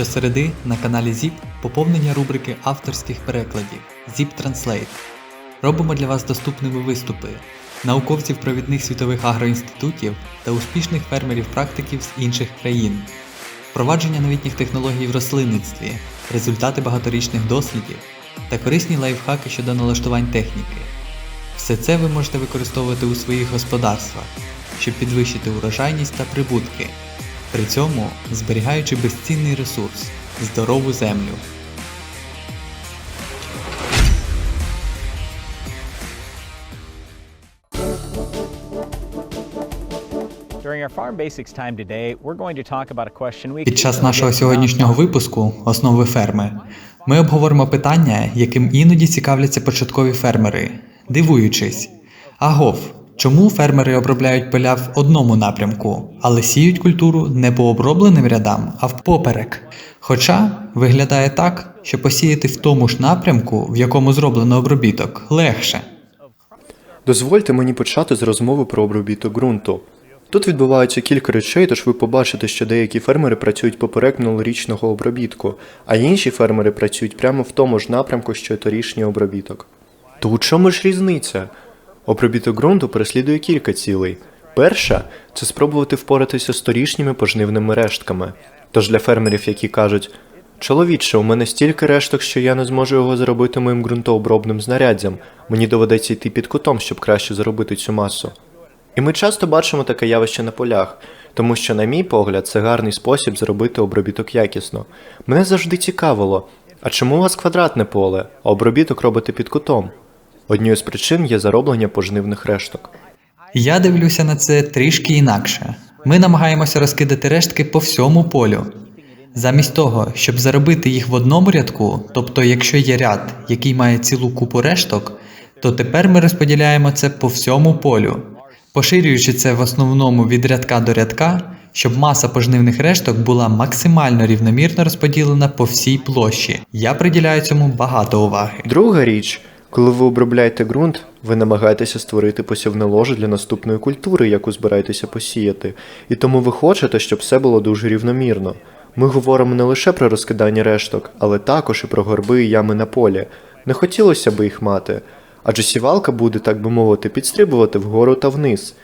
Щосереди на каналі ZIP поповнення рубрики авторських перекладів ZIP Translate. Робимо для вас доступними виступи науковців провідних світових агроінститутів та успішних фермерів-практиків з інших країн, впровадження новітніх технологій в рослинництві, результати багаторічних дослідів та корисні лайфхаки щодо налаштувань техніки. Все це ви можете використовувати у своїх господарствах, щоб підвищити урожайність та прибутки, при цьому зберігаючи безцінний ресурс здорову землю. Під час нашого сьогоднішнього випуску Основи ферми. Ми обговоримо питання, яким іноді цікавляться початкові фермери, дивуючись, агов, чому фермери обробляють поля в одному напрямку, але сіють культуру не по обробленим рядам, а впоперек. Хоча виглядає так, що посіяти в тому ж напрямку, в якому зроблено обробіток, легше. Дозвольте мені почати з розмови про обробіток ґрунту. Тут відбуваються кілька речей, тож ви побачите, що деякі фермери працюють поперек минулорічного обробітку, а інші фермери працюють прямо в тому ж напрямку, що торішній обробіток. То у чому ж різниця? Обробіток ґрунту переслідує кілька цілей. Перша це спробувати впоратися з торішніми пожнивними рештками. Тож для фермерів, які кажуть, чоловіче, у мене стільки решток, що я не зможу його зробити моїм ґрунтообробним знаряддям, мені доведеться йти під кутом, щоб краще заробити цю масу. І ми часто бачимо таке явище на полях, тому що, на мій погляд, це гарний спосіб зробити обробіток якісно. Мене завжди цікавило, а чому у вас квадратне поле, а обробіток робите під кутом? Однією з причин є зароблення пожнивних решток. Я дивлюся на це трішки інакше. Ми намагаємося розкидати рештки по всьому полю. Замість того, щоб заробити їх в одному рядку, тобто якщо є ряд, який має цілу купу решток, то тепер ми розподіляємо це по всьому полю, поширюючи це в основному від рядка до рядка, щоб маса пожнивних решток була максимально рівномірно розподілена по всій площі. Я приділяю цьому багато уваги. Друга річ, коли ви обробляєте ґрунт, ви намагаєтеся створити посівне ложе для наступної культури, яку збираєтеся посіяти, і тому ви хочете, щоб все було дуже рівномірно. Ми говоримо не лише про розкидання решток, але також і про горби і ями на полі. Не хотілося би їх мати, адже сівалка буде, так би мовити, підстрибувати вгору та вниз.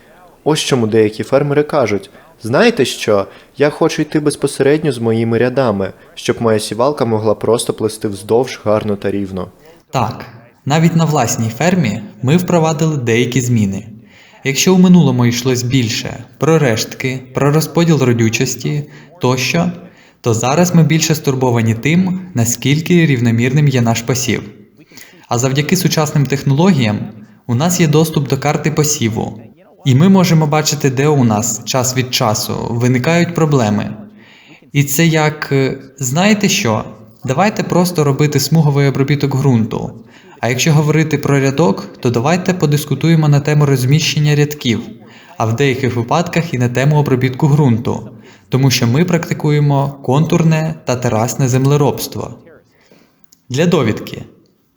Ось чому деякі фермери кажуть: знаєте що, я хочу йти безпосередньо з моїми рядами, щоб моя сівалка могла просто плести вздовж гарно та рівно. Так, навіть на власній фермі ми впровадили деякі зміни. Якщо у минулому йшлось більше про рештки, про розподіл родючості тощо, то зараз ми більше стурбовані тим, наскільки рівномірним є наш посів. А завдяки сучасним технологіям у нас є доступ до карти посіву, і ми можемо бачити, де у нас час від часу виникають проблеми. І це як, е, знаєте що? Давайте просто робити смуговий обробіток ґрунту. А якщо говорити про рядок, то давайте подискутуємо на тему розміщення рядків, а в деяких випадках і на тему обробітку ґрунту, тому що ми практикуємо контурне та терасне землеробство. Для довідки.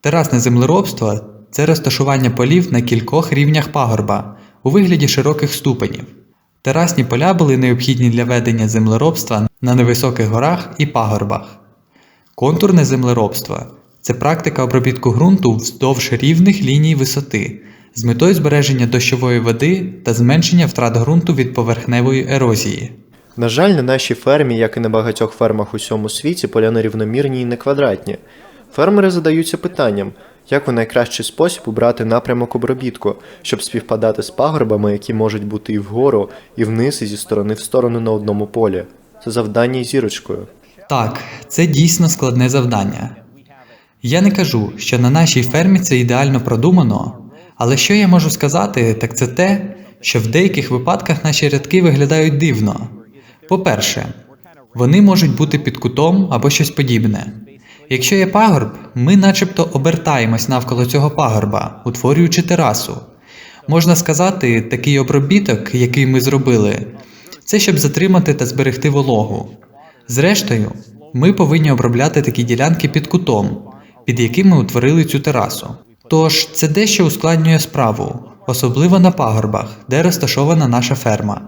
Терасне землеробство це розташування полів на кількох рівнях пагорба у вигляді широких ступенів. Терасні поля були необхідні для ведення землеробства на невисоких горах і пагорбах. Контурне землеробство це практика обробітку ґрунту вздовж рівних ліній висоти з метою збереження дощової води та зменшення втрат ґрунту від поверхневої ерозії. На жаль, на нашій фермі, як і на багатьох фермах у всьому світі, поля нерівномірні і не квадратні. Фермери задаються питанням, як у найкращий спосіб обрати напрямок обробітку, щоб співпадати з пагорбами, які можуть бути і вгору, і вниз, і зі сторони в сторону на одному полі. Це завдання зірочкою. Так, це дійсно складне завдання. Я не кажу, що на нашій фермі це ідеально продумано, але що я можу сказати, так це те, що в деяких випадках наші рядки виглядають дивно. По-перше, вони можуть бути під кутом або щось подібне. Якщо є пагорб, ми начебто обертаємось навколо цього пагорба, утворюючи терасу. Можна сказати, такий обробіток, який ми зробили, це щоб затримати та зберегти вологу. Зрештою, ми повинні обробляти такі ділянки під кутом, під яким ми утворили цю терасу. Тож це дещо ускладнює справу, особливо на пагорбах, де розташована наша ферма.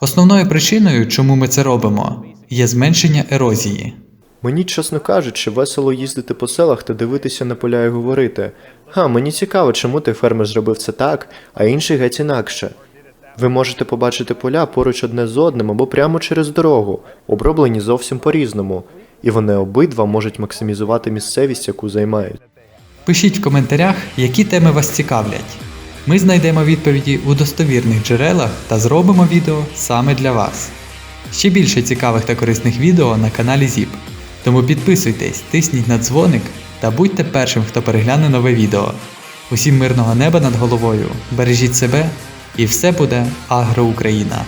Основною причиною, чому ми це робимо, є зменшення ерозії. Мені, чесно кажучи, весело їздити по селах та дивитися на поля і говорити: Ха, мені цікаво, чому той фермер зробив це так, а інший геть інакше. Ви можете побачити поля поруч одне з одним або прямо через дорогу, оброблені зовсім по-різному, і вони обидва можуть максимізувати місцевість, яку займають. Пишіть в коментарях, які теми вас цікавлять. Ми знайдемо відповіді у достовірних джерелах та зробимо відео саме для вас. Ще більше цікавих та корисних відео на каналі ЗІП. Тому підписуйтесь, тисніть на дзвоник та будьте першим, хто перегляне нове відео. Усім мирного неба над головою, бережіть себе і все буде Агроукраїна!